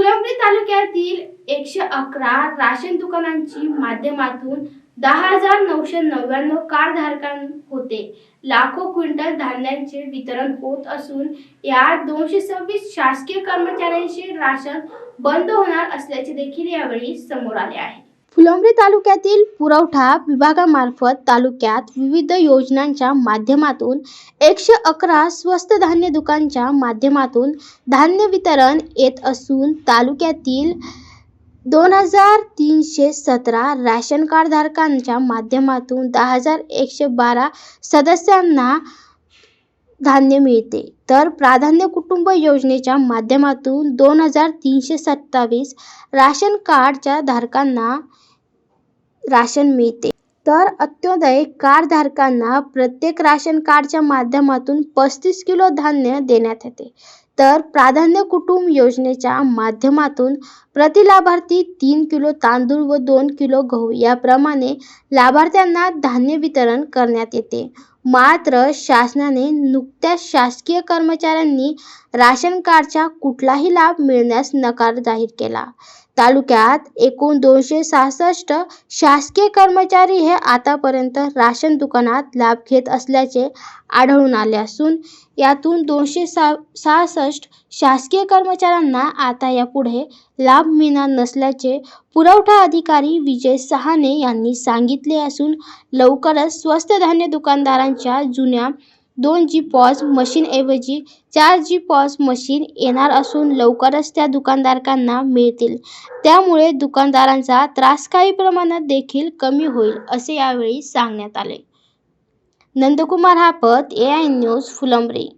फुलंब्री तालुक्यातील एकशे अकरा राशन दुकानांची माध्यमातून दहा हजार नऊशे नव्याण्णव कारधारकां होते. लाखो क्विंटल धान्यांचे वितरण होत असून यात दोनशे सव्वीस शासकीय कर्मचाऱ्यांचे राशन बंद होणार असल्याचे देखील यावेळी समोर आले आहे. फुलंब्री तालुक्यातील पुरवठा विभागामार्फत तालुक्यात विविध योजनांच्या माध्यमातून एकशे अकरा स्वस्त धान्य दुकानच्या माध्यमातून धान्य वितरण येत असून तालुक्यातील दोन हजार तीनशे सतरा राशन कार्डधारकांच्या माध्यमातून दहा हजार एकशे बारा सदस्यांना धान्य मिळते. तर प्राधान्य कुटुंब योजनेच्या माध्यमातून दोन हजार तीनशे सत्तावीस राशन कार्डच्या धारकांना राशन मिळते. तर अंत्योदय कार्डधारकांना प्रत्येक राशन कार्डच्या माध्यमातून पस्तीस किलो धान्य देण्यात येते. तर प्राधान्य कुटुंब योजनेच्या माध्यमातून प्रति लाभार्थी तीन किलो तांदूळ व दोन किलो गहू याप्रमाणे लाभार्थ्यांना धान्य वितरण करण्यात येते. मात्र शासनाने नुकत्याच शासकीय कर्मचाऱ्यांनी राशन कार्डचा कुठलाही लाभ मिळण्यास नकार जाहीर केला. तालुक्यात एकूण दोनशे सहासष्ट शासकीय कर्मचारी हे आतापर्यंत राशन दुकानात लाभ घेत असल्याचे आढळून आले असून यातून दोनशे सा सहासष्ट शासकीय कर्मचाऱ्यांना आता यापुढे लाभ मिळणार नसल्याचे पुरवठा अधिकारी विजय सहाने यांनी सांगितले असून लवकरच स्वस्त धान्य दुकानदारांच्या जुन्या दोन जी पॉज मशीनऐवजी चार जी पॉज मशीन येणार असून लवकरच त्या दुकानदारकांना मिळतील. त्यामुळे दुकानदारांचा त्रास काही प्रमाणात देखील कमी होईल असे यावेळी सांगण्यात आले. Nandkumar Hapat A I News Phulambri.